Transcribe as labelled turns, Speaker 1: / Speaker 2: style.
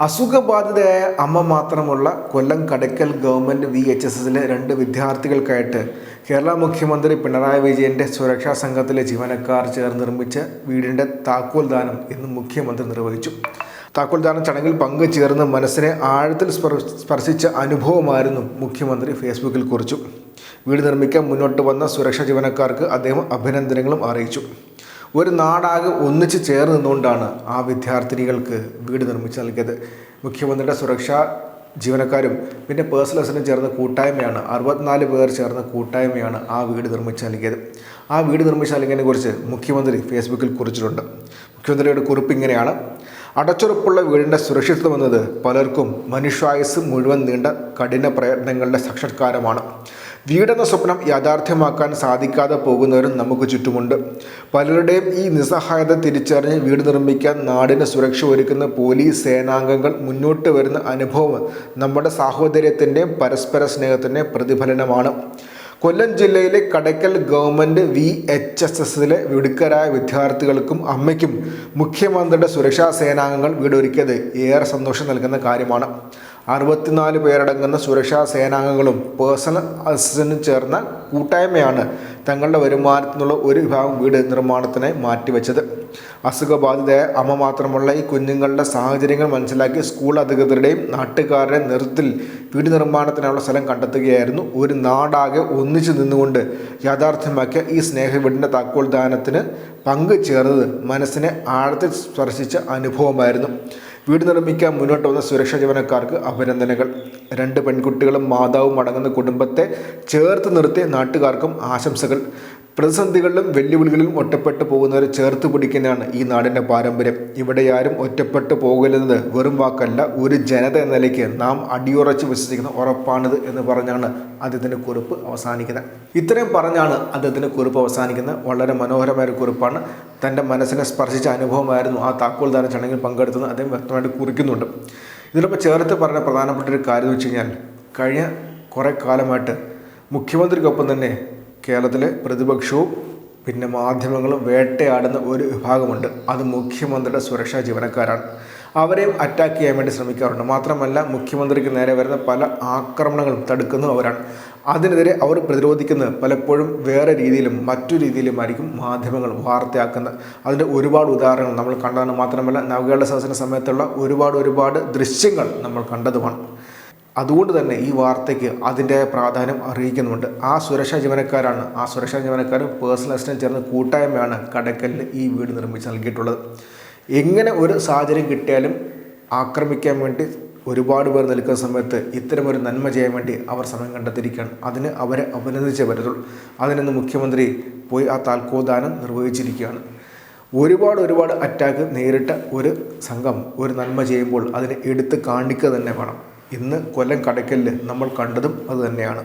Speaker 1: അസുഖബാധിതയായ അമ്മ മാത്രമുള്ള Kollam Kadakkal government V H S എസിലെ രണ്ട് വിദ്യാർത്ഥികൾക്കായിട്ട് കേരള മുഖ്യമന്ത്രി പിണറായി വിജയന്റെ സുരക്ഷാ സംഘത്തിലെ ജീവനക്കാർ ചേർന്ന് നിർമ്മിച്ച വീടിന്റെ താക്കോൽ ദാനം ഇന്ന് മുഖ്യമന്ത്രി നിർവഹിച്ചു. താക്കോൽ ദാനം ചടങ്ങിൽ പങ്കുചേർന്ന് മനസ്സിനെ ആഴത്തിൽ സ്പർ- സ്പർശിച്ച അനുഭവമായിരുന്നു മുഖ്യമന്ത്രി ഫേസ്ബുക്കിൽ കുറിച്ചു. വീട് നിർമ്മിക്കാൻ മുന്നോട്ട് വന്ന സുരക്ഷാ ജീവനക്കാർക്ക് അദ്ദേഹം അഭിനന്ദനങ്ങളും അറിയിച്ചു. ഒരു നാടാകെ ഒന്നിച്ച് ചേർന്ന് നിന്നുകൊണ്ടാണ് ആ വിദ്യാർത്ഥിനികൾക്ക് വീട് നിർമ്മിച്ച് നൽകിയത്. മുഖ്യമന്ത്രിയുടെ സുരക്ഷാ ജീവനക്കാരും പിന്നെ പേഴ്സണൽ അസിനും ചേർന്ന കൂട്ടായ്മയാണ് അറുപത്തിനാല് പേർ ചേർന്ന കൂട്ടായ്മയാണ് ആ വീട് നിർമ്മിച്ച് നൽകിയത്. ആ വീട് നിർമ്മിച്ച് നൽകിയതിനെ കുറിച്ച് മുഖ്യമന്ത്രി ഫേസ്ബുക്കിൽ കുറിച്ചിട്ടുണ്ട്. മുഖ്യമന്ത്രിയുടെ കുറിപ്പ് ഇങ്ങനെയാണ്. അടച്ചുറപ്പുള്ള വീടിന്റെ സുരക്ഷിതത്വം എന്നത് പലർക്കും മനുഷ്യായുസ് മുഴുവൻ നീണ്ട കഠിന പ്രയത്നങ്ങളുടെ സാക്ഷാത്കാരമാണ്. വീടെന്ന സ്വപ്നം യാഥാർത്ഥ്യമാക്കാൻ സാധിക്കാതെ പോകുന്നവരും നമുക്ക് ചുറ്റുമുണ്ട്. പലരുടെയും ഈ നിസ്സഹായത തിരിച്ചറിഞ്ഞ് വീട് നിർമ്മിക്കാൻ നാടിന് സുരക്ഷ ഒരുക്കുന്ന പോലീസ് സേനാംഗങ്ങൾ മുന്നോട്ട് വരുന്ന അനുഭവം നമ്മുടെ സാഹോദര്യത്തിന്റെയും പരസ്പര സ്നേഹത്തിന്റെയും പ്രതിഫലനമാണ്. കൊല്ലം ജില്ലയിലെ Kadakkal government V H S എസിലെ വിടുക്കരായ വിദ്യാർത്ഥികൾക്കും അമ്മയ്ക്കും മുഖ്യമന്ത്രിയുടെ സുരക്ഷാ സേനാംഗങ്ങൾ വീടൊരുക്കിയത് ഏറെ സന്തോഷം നൽകുന്ന കാര്യമാണ്. അറുപത്തിനാല് പേരടങ്ങുന്ന സുരക്ഷാ സേനാംഗങ്ങളും പേഴ്സണൽ അസിസ്റ്റന്റും ചേർന്ന കൂട്ടായ്മയാണ് തങ്ങളുടെ വരുമാനത്തിനുള്ള ഒരു വിഭാഗം വീട് നിർമ്മാണത്തിനായി മാറ്റിവെച്ചത്. അസുഖബാധിതയായ അമ്മ മാത്രമുള്ള ഈ കുഞ്ഞുങ്ങളുടെ സാഹചര്യങ്ങൾ മനസ്സിലാക്കി സ്കൂൾ അധികൃതരുടെയും നാട്ടുകാരുടെയും നേതൃത്വത്തിൽ വീട് നിർമ്മാണത്തിനുള്ള സ്ഥലം കണ്ടെത്തുകയായിരുന്നു. ഒരു നാടാകെ ഒന്നിച്ചു നിന്നുകൊണ്ട് യാഥാർത്ഥ്യമാക്കിയ ഈ സ്നേഹവീടിന്റെ താക്കോൽ ദാനത്തിന് പങ്കു ചേർന്നത് മനസ്സിനെ ആഴത്തിൽ സ്പർശിച്ച അനുഭവമായിരുന്നു. വീട് നിർമ്മിക്കാൻ മുന്നോട്ട് വന്ന സുരക്ഷാ ജീവനക്കാർക്ക് അഭിനന്ദനങ്ങൾ. രണ്ട് പെൺകുട്ടികളും മാതാവും അടങ്ങുന്ന കുടുംബത്തെ ചേർത്ത് നിർത്തിയ നാട്ടുകാർക്കും ആശംസകൾ. പ്രതിസന്ധികളിലും വെല്ലുവിളികളിലും ഒറ്റപ്പെട്ടു പോകുന്നവരെ ചേർത്ത് പിടിക്കുന്നതാണ് ഈ നാടിന്റെ പാരമ്പര്യം. ഇവിടെ ആരും ഒറ്റപ്പെട്ടു പോകരുന്നത് വെറും വാക്കല്ല. ഒരു ജനത എന്ന നിലയ്ക്ക് നാം അടിയുറച്ച് വിശ്വസിക്കുന്ന ഉറപ്പാണിത് എന്ന് പറഞ്ഞാണ് അദ്ദേഹത്തിന്റെ കുറിപ്പ് അവസാനിക്കുന്നത്. ഇത്രയും പറഞ്ഞാണ് അദ്ദേഹത്തിന്റെ കുറിപ്പ് അവസാനിക്കുന്നത്. വളരെ മനോഹരമായ ഒരു കുറിപ്പാണ്. തന്റെ മനസ്സിനെ സ്പർശിച്ച അനുഭവമായിരുന്നു ആ താക്കോൽ ദാന ചടങ്ങിൽ പങ്കെടുത്തത്. അദ്ദേഹം വ്യക്തമായിട്ട് കുറിക്കുന്നുണ്ട്. ഇതിനൊപ്പം ചേർത്ത് പറഞ്ഞ പ്രധാനപ്പെട്ട ഒരു കാര്യം എന്ന് വെച്ച് കഴിഞ്ഞാൽ കഴിഞ്ഞ കുറേ കാലമായിട്ട് മുഖ്യമന്ത്രിക്കൊപ്പം തന്നെ കേരളത്തിലെ പ്രതിപക്ഷവും പിന്നെ മാധ്യമങ്ങളും വേട്ടയാടുന്ന ഒരു വിഭാഗമുണ്ട്. അത് മുഖ്യമന്ത്രിയുടെ സുരക്ഷാ ജീവനക്കാരാണ്. അവരെയും അറ്റാക്ക് ചെയ്യാൻ വേണ്ടി ശ്രമിക്കാറുണ്ട്. മാത്രമല്ല മുഖ്യമന്ത്രിക്ക് നേരെ വരുന്ന പല ആക്രമണങ്ങളും തടുക്കുന്നതും അവരാണ്. അതിനെതിരെ അവർ പ്രതിരോധിക്കുന്നത് പലപ്പോഴും വേറെ രീതിയിലും മറ്റു രീതിയിലുമായിരിക്കും മാധ്യമങ്ങൾ വാർത്തയാക്കുന്നത്. അതിന്റെ ഒരുപാട് ഉദാഹരണങ്ങൾ നമ്മൾ കണ്ടതാണ്. മാത്രമല്ല നവകേരള സദസ്സിന് സമയത്തുള്ള ഒരുപാട് ഒരുപാട് ദൃശ്യങ്ങൾ നമ്മൾ കണ്ടതുമാണ്. അതുകൊണ്ട് തന്നെ ഈ വാർത്തയ്ക്ക് അതിന്റെ പ്രാധാന്യം അറിയിക്കുന്നുണ്ട്. ആ സുരക്ഷാ ജീവനക്കാരാണ് ആ സുരക്ഷാ ജീവനക്കാരും പേഴ്സണൽ അസിസ്റ്റന്റ് ചേർന്ന് കൂട്ടായ്മയാണ് കടക്കലിൽ ഈ വീട് നിർമ്മിച്ച് നൽകിയിട്ടുള്ളത്. എങ്ങനെ ഒരു സാഹചര്യം കിട്ടിയാലും ആക്രമിക്കാൻ വേണ്ടി ഒരുപാട് പേർ നിൽക്കുന്ന സമയത്ത് ഇത്തരമൊരു നന്മ ചെയ്യാൻ വേണ്ടി അവർ സമയം കണ്ടെത്തിയിരിക്കുകയാണ്. അതിന് അവരെ അഭിനന്ദിച്ചേ പറ്റത്തുള്ളൂ. അതിനൊന്ന് മുഖ്യമന്ത്രി പോയി ആ താൽക്കോദാനം നിർവഹിച്ചിരിക്കുകയാണ്. ഒരുപാട് ഒരുപാട് അറ്റാക്ക് നേരിട്ട ഒരു സംഘം ഒരു നന്മ ചെയ്യുമ്പോൾ അതിനെ എടുത്ത് കാണിക്കുക തന്നെ വേണം. ഇന്ന് കൊല്ലം കടയ്ക്കലിൽ നമ്മൾ കണ്ടതും അത് തന്നെയാണ്.